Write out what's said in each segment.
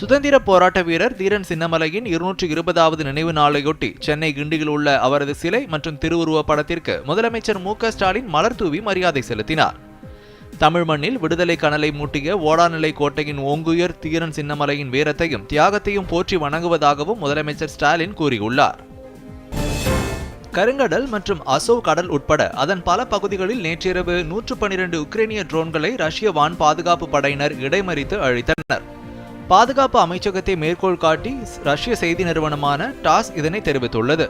சுதந்திர போராட்ட வீரர் தீரன் சின்னமலையின் இருநூற்று இருபதாவது நினைவு நாளையொட்டி சென்னை கிண்டியில் உள்ள அவரது சிலை மற்றும் திருவுருவ படத்திற்கு முதலமைச்சர் மு க ஸ்டாலின் மலர் தூவி மரியாதை செலுத்தினார். தமிழ் மண்ணில் விடுதலை கனலை மூட்டிய ஓடாநிலை கோட்டையின் ஓங்குயர் தீரன் சின்னமலையின் வீரத்தையும் தியாகத்தையும் போற்றி வணங்குவதாகவும் முதலமைச்சர் ஸ்டாலின் கூறியுள்ளார். கருங்கடல் மற்றும் அசோவ் கடல் உட்பட அதன் பல பகுதிகளில் நேற்றிரவு நூற்று பனிரெண்டு உக்ரைனிய ட்ரோன்களை ரஷ்ய வான் பாதுகாப்பு படையினர் இடைமறித்து அழித்தனர். பாதுகாப்பு அமைச்சகத்தை மேற்கோள் காட்டி ரஷ்ய செய்தி நிறுவனமான டாஸ் இதனை தெரிவித்துள்ளது.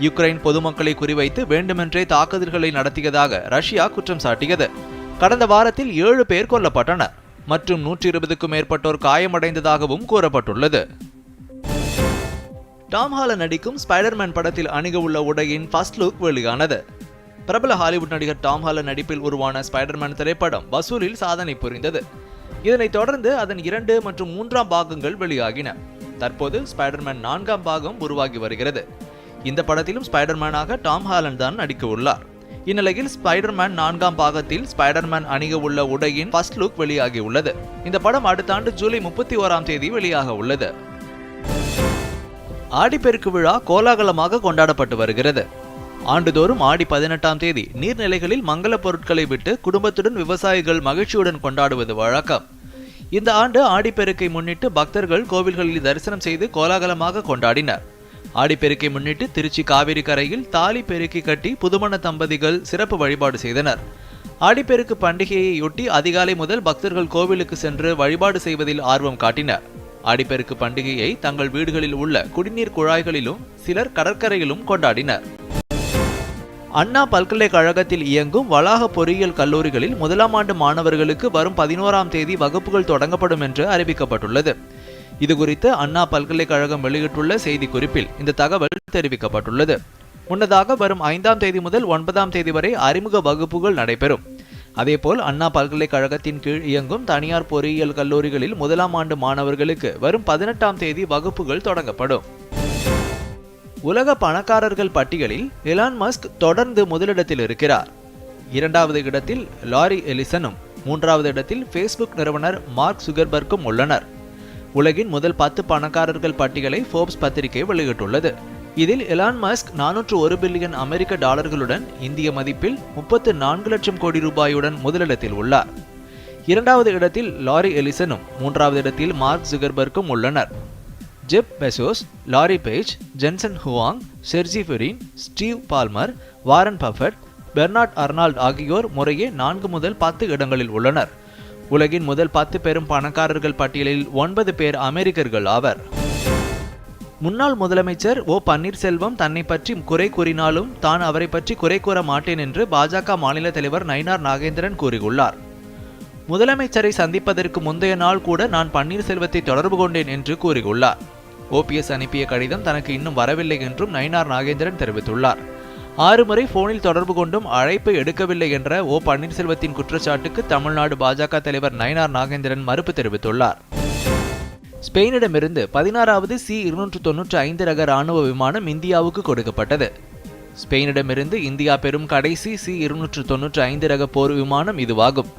யுக்ரைன் பொதுமக்களை குறிவைத்து வேண்டுமென்றே தாக்குதல்களை நடத்தியதாக ரஷ்யா குற்றம் சாட்டியது. கடந்த வாரத்தில் ஏழு பேர் கொல்லப்பட்டனர் மற்றும் நூற்றி இருபதுக்கும் மேற்பட்டோர் காயமடைந்ததாகவும் கூறப்பட்டுள்ளது. டாம் ஹால நடிக்கும் ஸ்பைடர்மேன் படத்தில் அணிக உள்ள உடையின் ஃபர்ஸ்ட் லுக் வெளியானது. பிரபல ஹாலிவுட் நடிகர் டாம் ஹால நடிப்பில் உருவான ஸ்பைடர்மேன் திரைப்படம் வசூலில் சாதனை புரிந்தது. இதனைத் தொடர்ந்து அதன் இரண்டு மற்றும் மூன்றாம் பாகங்கள் வெளியாகின. தற்போது ஸ்பைடர்மேன் நான்காம் பாகம் உருவாகி வருகிறது. இந்த படத்திலும் ஸ்பைடர்மேனாக டாம் ஹாலன் தான் நடிக்க உள்ளார். இந்நிலையில் ஸ்பைடர்மேன் நான்காம் பாகத்தில் ஸ்பைடர்மேன் அணிக உள்ள உடையின் ஃபர்ஸ்ட் லுக் வெளியாகி உள்ளது. இந்த படம் அடுத்த ஆண்டு ஜூலை முப்பத்தி ஓராம் தேதி வெளியாக உள்ளது. ஆடிப்பெருக்கு விழா கோலாகலமாக கொண்டாடப்பட்டு வருகிறது. ஆண்டுதோறும் ஆடி பதினெட்டாம் தேதி நீர்நிலைகளில் மங்கள பொருட்களை விட்டு குடும்பத்துடன் விவசாயிகள் மகிழ்ச்சியுடன் கொண்டாடுவது வழக்கம். இந்த ஆண்டு ஆடிப்பெருக்கை முன்னிட்டு பக்தர்கள் கோவில்களில் தரிசனம் செய்து கோலாகலமாக கொண்டாடினர். ஆடிப்பெருக்கை முன்னிட்டு திருச்சி காவிரி கரையில் தாலி பெருக்கி கட்டி புதுமண தம்பதிகள் சிறப்பு வழிபாடு செய்தனர். ஆடிப்பெருக்கு பண்டிகையையொட்டி அதிகாலை முதல் பக்தர்கள் கோவிலுக்கு சென்று வழிபாடு செய்வதில் ஆர்வம் காட்டினர். ஆடிப்பெருக்கு பண்டிகையை தங்கள் வீடுகளில் உள்ள குடிநீர் குழாய்களிலும் சிலர் கடற்கரையிலும் கொண்டாடினர். அண்ணா பல்கலைக்கழகத்தில் இயங்கும் வளாக பொறியியல் கல்லூரிகளில் முதலாம் ஆண்டு மாணவர்களுக்கு வரும் பதினோராம் தேதி வகுப்புகள் தொடங்கப்படும் என்று அறிவிக்கப்பட்டுள்ளது. இதுகுறித்து அண்ணா பல்கலைக்கழகம் வெளியிட்டுள்ள செய்திக்குறிப்பில் இந்த தகவல் தெரிவிக்கப்பட்டுள்ளது. முன்னதாக வரும் ஐந்தாம் தேதி முதல் ஒன்பதாம் தேதி வரை அறிமுக வகுப்புகள் நடைபெறும். அதேபோல் அண்ணா பல்கலைக்கழகத்தின் கீழ் இயங்கும் தனியார் பொறியியல் கல்லூரிகளில் முதலாம் ஆண்டு மாணவர்களுக்கு வரும் பதினெட்டாம் தேதி வகுப்புகள் தொடங்கப்படும். உலக பணக்காரர்கள் பட்டியலில் எலான் மஸ்க் தொடர்ந்து முதலிடத்தில் இருக்கிறார். இரண்டாவது இடத்தில் லாரி எலிசனும் மூன்றாவது இடத்தில் ஃபேஸ்புக் நிறுவனர் மார்க் சுகர்பர்க்கும் உள்ளனர். உலகின் முதல் பத்து பணக்காரர்கள் பட்டியலை ஃபோர்ப்ஸ் பத்திரிகை வெளியிட்டுள்ளது. இதில் எலான் மஸ்க் நானூற்று ஒரு பில்லியன் அமெரிக்க டாலர்களுடன் இந்திய மதிப்பில் முப்பத்து நான்கு லட்சம் கோடி ரூபாயுடன் முதலிடத்தில் உள்ளார். இரண்டாவது இடத்தில் லாரி எலிசனும் மூன்றாவது இடத்தில் மார்க் ஜுகர்பர்க்கும் உள்ளனர். Jeff Bezos Larry Page Jensen Huang Sergey Brin Steve Ballmer Warren Buffett Bernard Arnault ஆகியோர் முறையே நான்கு முதல் பத்து இடங்களில் உள்ளனர். உலகின் முதல் பத்து பெரும் பணக்காரர்கள் பட்டியலில் ஒன்பது பேர் அமெரிக்கர்கள் ஆவர். முன்னாள் முதலமைச்சர் ஓ பன்னீர்செல்வம் தன்னை பற்றி குறை கூறினாலும் தான் அவரை பற்றி குறை கூற மாட்டேன் என்று பாஜக மாநில தலைவர் நயினார் நாகேந்திரன் கூறியுள்ளார். முதலமைச்சரை சந்திப்பதற்கு முந்தைய நாள் கூட நான் பன்னீர்செல்வத்தை தொடர்பு கொண்டேன் என்று கூறியுள்ளார். ஓபிஎஸ் அனுப்பிய கடிதம் தனக்கு இன்னும் வரவில்லை என்றும் நயினார் நாகேந்திரன் தெரிவித்துள்ளார். ஆறு முறை போனில் தொடர்பு கொண்டும் அழைப்பை எடுக்கவில்லை என்ற ஓ பன்னீர்செல்வத்தின் குற்றச்சாட்டுக்கு தமிழ்நாடு பாஜக தலைவர் நயினார் நாகேந்திரன் மறுப்பு தெரிவித்துள்ளார். ஸ்பெயினிடமிருந்து பதினாறாவது சி இருநூற்று தொன்னூற்றி ஐந்து ரக ராணுவ விமானம் இந்தியாவுக்கு கொடுக்கப்பட்டது. ஸ்பெயினிடமிருந்து இந்தியா பெறும் கடைசி சி இருநூற்று தொன்னூற்றி ஐந்து ரக போர் விமானம் இதுவாகும்.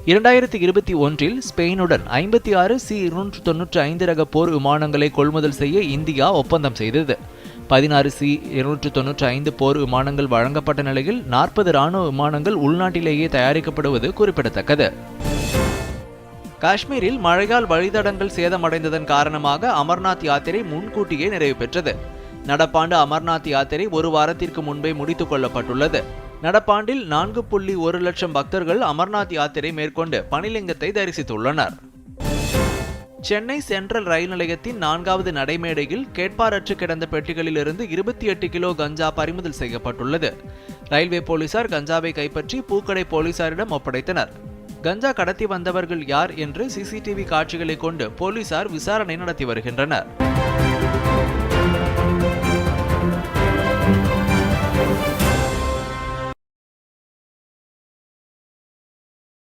இரண்டாயிரத்தி இருபத்தி ஒன்றில் ஸ்பெயினுடன் ஐம்பத்தி ஆறு சி இருநூற்று தொன்னூற்றி ஐந்து ரக போர் விமானங்களை கொள்முதல் செய்ய இந்தியா ஒப்பந்தம் செய்தது. பதினாறு சி இருநூற்று தொன்னூற்றி ஐந்து போர் விமானங்கள் வழங்கப்பட்ட நிலையில் நாற்பது ராணுவ விமானங்கள் உள்நாட்டிலேயே தயாரிக்கப்படுவது குறிப்பிடத்தக்கது. காஷ்மீரில் மழையால் வழித்தடங்கள் சேதமடைந்ததன் காரணமாக அமர்நாத் யாத்திரை முன்கூட்டியே நிறைவு பெற்றது. நடப்பாண்டு அமர்நாத் யாத்திரை ஒரு வாரத்திற்கு முன்பே முடித்துக் கொள்ளப்பட்டுள்ளது. நடப்பாண்டில் நான்கு புள்ளி ஒரு லட்சம் பக்தர்கள் அமர்நாத் யாத்திரை மேற்கொண்டு பனிலிங்கத்தை தரிசித்துள்ளனர். சென்னை சென்ட்ரல் ரயில் நிலையத்தின் நான்காவது நடைமேடையில் கேட்பாரற்று கிடந்த பெட்டிகளில் இருந்து இருபத்தி எட்டு கிலோ கஞ்சா பறிமுதல் செய்யப்பட்டுள்ளது. ரயில்வே போலீசார் கஞ்சாவை கைப்பற்றி பூக்கடை போலீசாரிடம் ஒப்படைத்தனர். கஞ்சா கடத்தி வந்தவர்கள் யார் என்று சிசிடிவி காட்சிகளை கொண்டு போலீசார் விசாரணை நடத்தி வருகின்றனர்.